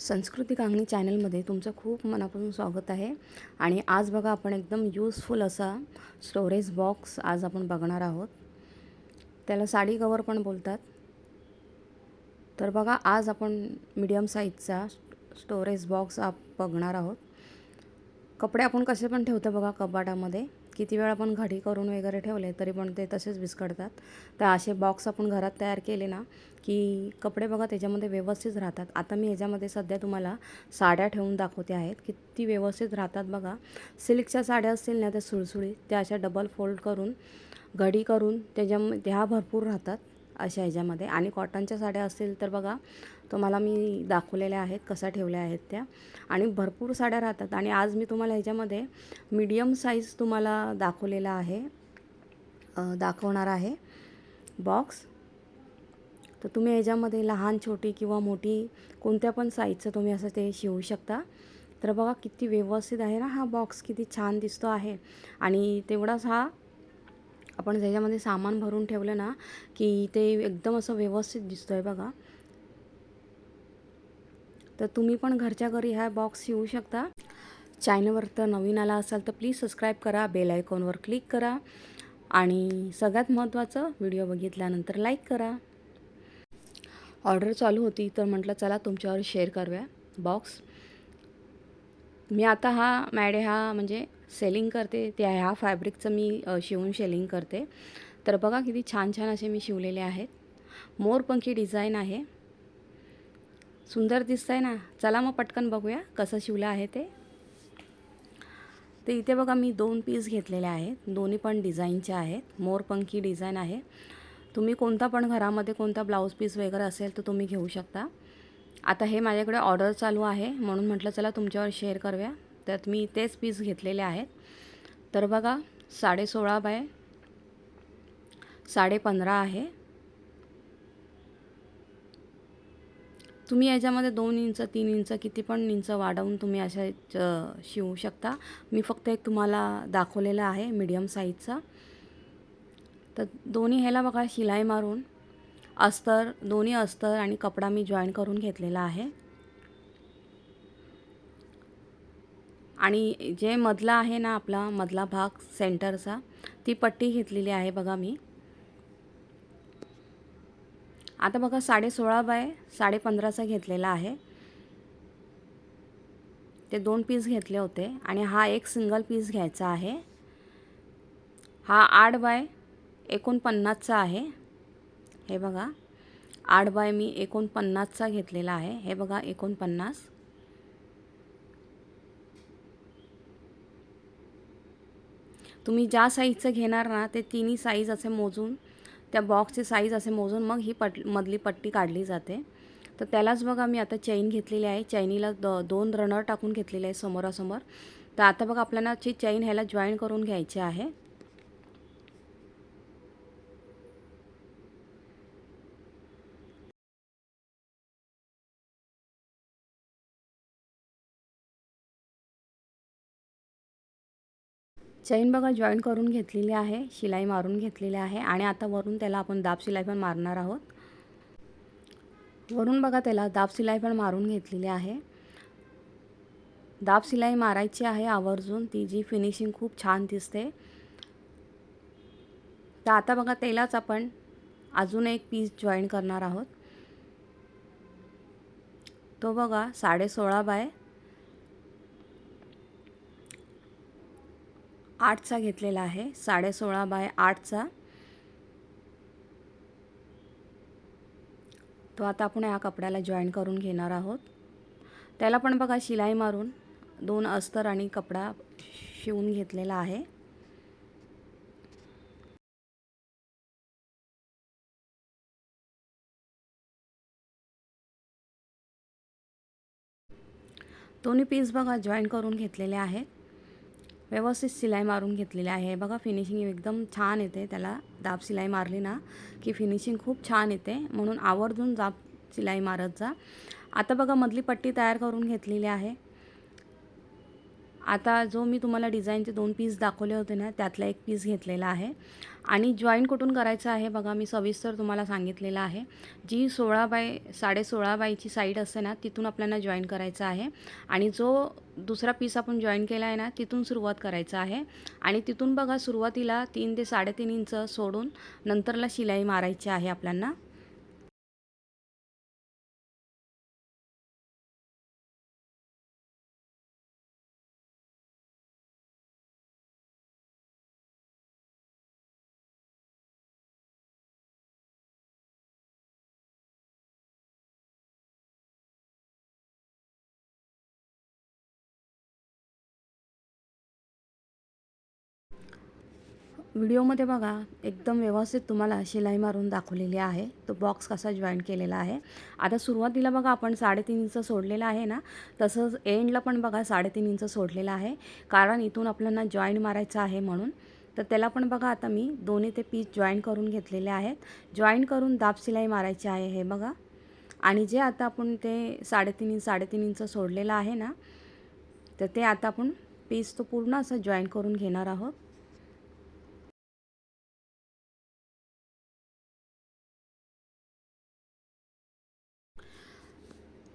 संस्कृतिक आंगणी चॅनलमध्ये तुमचं खूप मनापासून स्वागत आहे. आणि आज बघा आपण एकदम यूजफुल असा स्टोरेज बॉक्स आज आपण बघणार आहोत. त्याला साडी कवर पण बोलतात. तर बघा आज आपण मीडियम साईजचा स्टोरेज बॉक्स आप बघणार आहोत. कपडे आपण कसे पण ठेवतो बघा कपाटामध्ये. किती वेळ आपण घडी करून वगैरे ठेवले तरी पण ते तसेच विस्कटतात तर असे बॉक्स आपण घरात तयार केले ना की कपडे बघा त्याच्यामध्ये व्यवस्थित राहतात. आता मी ह्याच्यामध्ये सध्या तुम्हाला साड्या ठेवून दाखवते आहेत. किती व्यवस्थित राहतात बघा. सिल्कच्या साड्या असतील ना त्या सुळसुळीत त्या अशा डबल फोल्ड करून घडी करून त्याच्यामध्ये ह्या भरपूर राहतात. अशा ह्याच्यामध्ये. आणि कॉटनच्या साड्या असतील तर बघा तुम्हाला मी दाखवलेल्या आहेत कसा ठेवल्या आहेत त्या. आणि भरपूर साड्या राहतात. आणि आज मी तुम्हाला ह्याच्यामध्ये मीडियम साईज तुम्हाला दाखवलेला आहे. दाखवणार आहे बॉक्स तर तुम्ही ह्याच्यामध्ये लहान छोटी किंवा मोठी कोणत्या पण साईजचं तुम्ही असं ते शिवू शकता. तर बघा किती व्यवस्थित आहे ना हा बॉक्स किती छान दिसतो आहे. आणि तेवढाच हा आपण त्याच्यामध्ये सामान भरून ठेवलं ना की ते एकदम असं व्यवस्थित दिसतो आहे बघा. तर तुम्ही पण घरच्या घरी ह्या बॉक्स येऊ शकता. चॅनलवर तर नवीन आला असाल तर प्लीज सबस्क्राईब करा बेल आयकॉनवर क्लिक करा. आणि सगळ्यात महत्त्वाचं व्हिडिओ बघितल्यानंतर लाईक करा. ऑर्डर चालू होती तर म्हटलं चला तुमच्यावर शेअर करूया बॉक्स मी आता हा मॅडे हा म्हणजे सेलिंग करते. ते ह्या फॅब्रिकचं मी शिवून शेलिंग करते. तर बघा किती छान छान असे मी शिवलेले आहेत. मोरपंखी डिझाईन आहे. सुंदर दिसतं आहे ना? चला मग पटकन बघूया कसं शिवलं आहे ते. तर इथे बघा मी दोन पीस घेतलेले आहेत. दोन्ही पण डिझाईनचे आहेत. मोरपंखी डिझाईन आहे. तुम्ही कोणता पण घरामध्ये कोणता ब्लाऊज पीस वगैरे असेल तर तुम्ही घेऊ शकता. आता हे माझ्याकडे ऑर्डर चालू आहे. म्हणून म्हटलं चला तुमच्यावर शेअर करूया. त्यात मी तेच पीस घेतलेले आहेत. तर बघा साडे सोळा बाय साडे पंधरा आहे. तुम्ही याच्यामध्ये दोन इंच तीन इंच किती पण इंच वाढवून तुम्ही अशा शिवू शकता. मी फक्त एक तुम्हाला दाखवलेलं आहे मीडियम साईजचा तर दोन्ही ह्याला बघा शिलाई मारून अस्तर दोन्ही अस्तर आणि कपडा मी जॉईन करून घेतलेला आहे. आणि जे मधला आहे ना आपला मधला भाग सेंटरचा ती पट्टी घेतलेली आहे बघा मी. आता बघा साडे सोळा बाय साडे पंधराचा घेतलेला आहे. ते दोन पीस घेतले होते आणि हा एक सिंगल पीस घ्यायचा आहे. हा आठ बाय एकोणपन्नासचा आहे. हे बघा आठ बाय मी एकोणपन्नासचा घेतलेला आहे. हे बघा एकोणपन्नास. तुम्ही ज्या साईजचं घेणार ना ते तिन्ही साईज असे मोजून त्या बॉक्सचे साईज असे मोजून मग ही पट मधली पट्टी काढली जाते. तर त्यालाच बघा मी आता चैन घेतलेली आहे. चैनीला द दोन रनर टाकून घेतलेले आहे समोरासमोर. तर आता बघा आपल्याला ची चैन ह्याला जॉईन करून घ्यायची आहे चैन बघा जॉईन करून घेतलेली आहे शिलाई मारून घेतलेली आहे आणि आता वरून त्याला आपण दाब शिलाई पण मारणार आहोत. वरून बघा त्याला दाब शिलाई पण मारून घेतलेली आहे. दाब शिलाई मारायची आहे आवर्जून ती जी फिनिशिंग खूप छान दिसते. तर आता बघा त्यालाच आपण अजून एक पीस जॉईन करणार आहोत. तो बघा साडे सोळा बाय आठचा घेतलेला आहे. साडेसोळा बाय आठचा. तो आता आपण ह्या कपड्याला जॉईन करून घेणार आहोत. त्याला पण बघा शिलाई मारून दोन अस्तर आणि कपडा शिवून घेतलेला आहे. दोन्ही पीस बघा जॉईन करून घेतलेले आहेत. व्यवस्थित शिलाई मारून घेतलेली आहे. बघा फिनिशिंग एकदम छान येते. त्याला दाब शिलाई मारली ना की फिनिशिंग खूप छान येते. म्हणून आवर्जून दाब शिलाई मारत जा. आता बघा मधली पट्टी तयार करून घेतलेली आहे. आता जो मी तुम्हाला डिझाईनचे दोन पीस दाखवले होते ना त्यातला एक पीस घेतलेला आहे. आणि जॉईन कुठून करायचं आहे बघा मी सविस्तर तुम्हाला सांगितलेलं आहे. जी सोळा बाय साडे सोळा बायची साईड असते ना तिथून आपल्याला जॉईन करायचं आहे. आणि जो दुसरा पीस आपण जॉईन केला आहे ना तिथून सुरुवात करायचं आहे. आणि तिथून बघा सुरुवातीला तीन ते साडेतीन इंच सोडून नंतरला शिलाई मारायची आहे आपल्याला. व्हिडिओमध्ये बघा एकदम व्यवस्थित तुम्हाला शिलाई मारून दाखवलेली आहे. तो बॉक्स कसा जॉईन केलेला आहे. आता सुरुवातीला बघा आपण साडेतीन इंच सोडलेला आहे ना तसंच एंडला पण बघा साडेतीन इंच सोडलेला आहे. कारण इथून आपल्याला जॉईन मारायचं आहे म्हणून. तर त्याला पण बघा आता मी दोन्ही ते पीस जॉईन करून घेतलेले आहेत. जॉईन करून दाब शिलाई मारायची आहे हे बघा. आणि जे आता आपण ते साडेतीन इंच साडेतीन इंच सोडलेलं आहे ना तर ते आता आपण पीस तो पूर्ण असं जॉईन करून घेणार आहोत.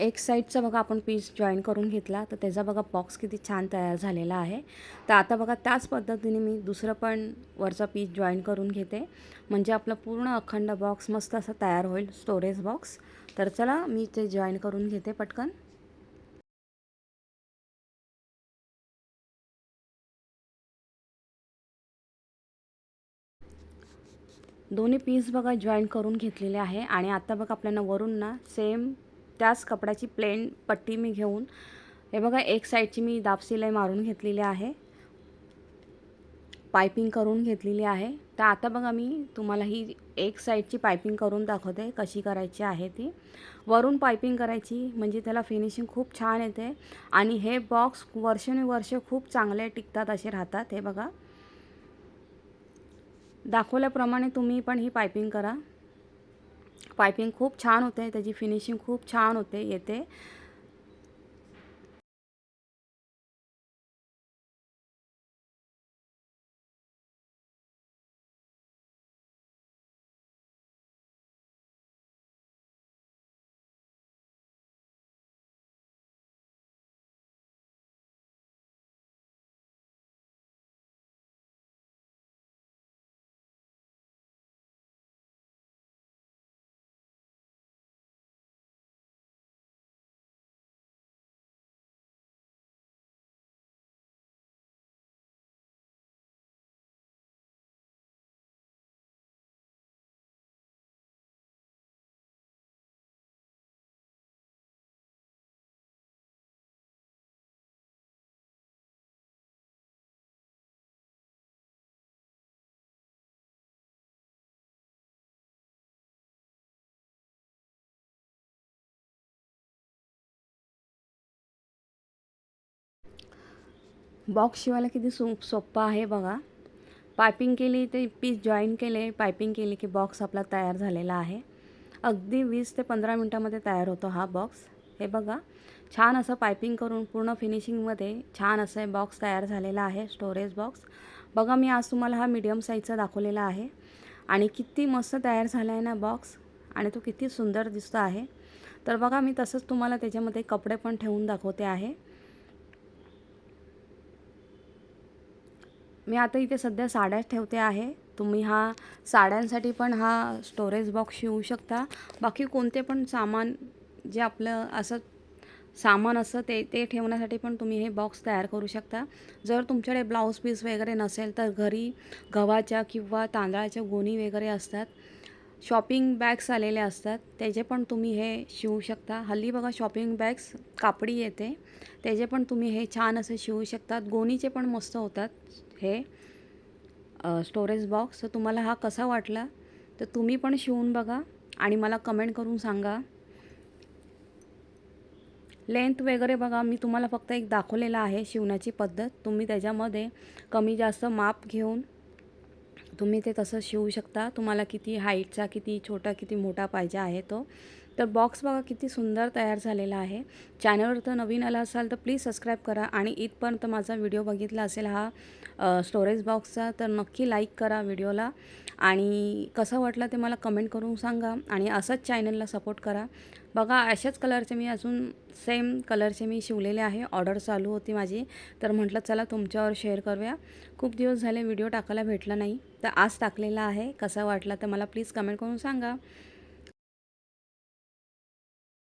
एक साईडचा बघा आपण पीस जॉईन करून घेतला तर त्याचा बघा बॉक्स किती छान तयार झालेला आहे. तर आता बघा त्याच पद्धतीने मी दुसरं पण वरचा पीस जॉईन करून घेते. म्हणजे आपला पूर्ण अखंड बॉक्स मस्त असा तयार होईल स्टोरेज बॉक्स तर चला मी ते जॉईन करून घेते पटकन. दोन्ही पीस बघा जॉईन करून घेतलेले आहे. आणि आता बघा आपल्याला वरून ना सेम त्याच कपड्याची प्लेन पट्टी मी घेऊन हे बघा एक साईडची मी दाबसिलाई मारून घेतलेली आहे. पायपिंग करून घेतलेली आहे. तर आता बघा मी तुम्हाला ही एक साईडची पायपिंग करून दाखवते कशी करायची आहे ती. वरून पायपिंग करायची म्हणजे त्याला फिनिशिंग खूप छान येते. आणि हे बॉक्स वर्षानुवर्ष खूप चांगले टिकतात असे राहतात हे बघा. दाखवल्याप्रमाणे तुम्ही पण ही पायपिंग करा. पायपिंग खूप छान होते त्याची फिनिशिंग खूप छान होते येते. बॉक्स शिवायला किती सो सोप्पं आहे बघा. पायपिंग केली ते पीस जॉईन केले पायपिंग केली की बॉक्स आपला तयार झालेला आहे. अगदी वीस ते पंधरा मिनटामध्ये तयार होतो हा बॉक्स हे बघा छान असं पायपिंग करून पूर्ण फिनिशिंगमध्ये छान असं बॉक्स तयार झालेला आहे स्टोरेज बॉक्स बघा मी आज तुम्हाला हा मीडियम साईजचा दाखवलेला आहे. आणि किती मस्त तयार झाला आहे ना बॉक्स आणि तो किती सुंदर दिसतो आहे. तर बघा मी तसंच तुम्हाला त्याच्यामध्ये कपडे पण ठेवून दाखवते आहे. मी आता इथे सध्या साड्याच ठेवते आहे. तुम्ही हा साड्यांसाठी पण हा स्टोरेज बॉक्स शिवू शकता. बाकी कोणते पण सामान जे आपलं असं सामान असं ते ते ठेवण्यासाठी पण तुम्ही हे बॉक्स तयार करू शकता. जर तुमच्याकडे ब्लाऊज पीस वगैरे नसेल तर घरी गव्हाच्या किंवा तांदळाच्या गोणी वगैरे असतात. शॉपिंग बॅग्स आलेले असतात. त्याचे पण तुम्ही हे शिवू शकता. हल्ली बघा शॉपिंग बॅग्स कापडी येते. त्याचे पण तुम्ही हे छान असं शिवू शकतात. गोणीचे पण मस्त होतात हे स्टोरेज बॉक्स तर तुम्हाला हा कसा वाटला तर तुम्ही पण शिवून बघा आणि मला कमेंट करून सांगा. लेंथ वगैरे बघा मी तुम्हाला फक्त एक दाखवलेला आहे शिवण्याची पद्धत. तुम्ही त्याच्यामध्ये कमी जास्त माप घेऊन तुम्ही ते तसं शिवू शकता. तुम्हाला किती हाईटचा किती छोटा किती मोठा पाहिजे आहे तो. तर बॉक्स बघा किती सुंदर तयार झालेला आहे. चॅनलवर तर नवीन आला असाल तर प्लीज सबस्क्राईब करा आणि इथपर्यंत माझा व्हिडिओ बघितला असेल हा स्टोरेज बॉक्सचा तर नक्की लाईक करा व्हिडिओला. आणि कसं वाटलं ते मला कमेंट करून सांगा आणि असंच चॅनलला सपोर्ट करा. बघा अशाच कलरचे मी अजून सेम कलरचे मी शिवलेले आहे. ऑर्डर चालू होती माझी. तर म्हटलं चला तुमच्यावर शेअर करूया. खूप दिवस झाले व्हिडिओ टाकायला भेटला नाही. तर आज टाकलेला आहे. कसा वाटला तर मला प्लीज कमेंट करून सांगा.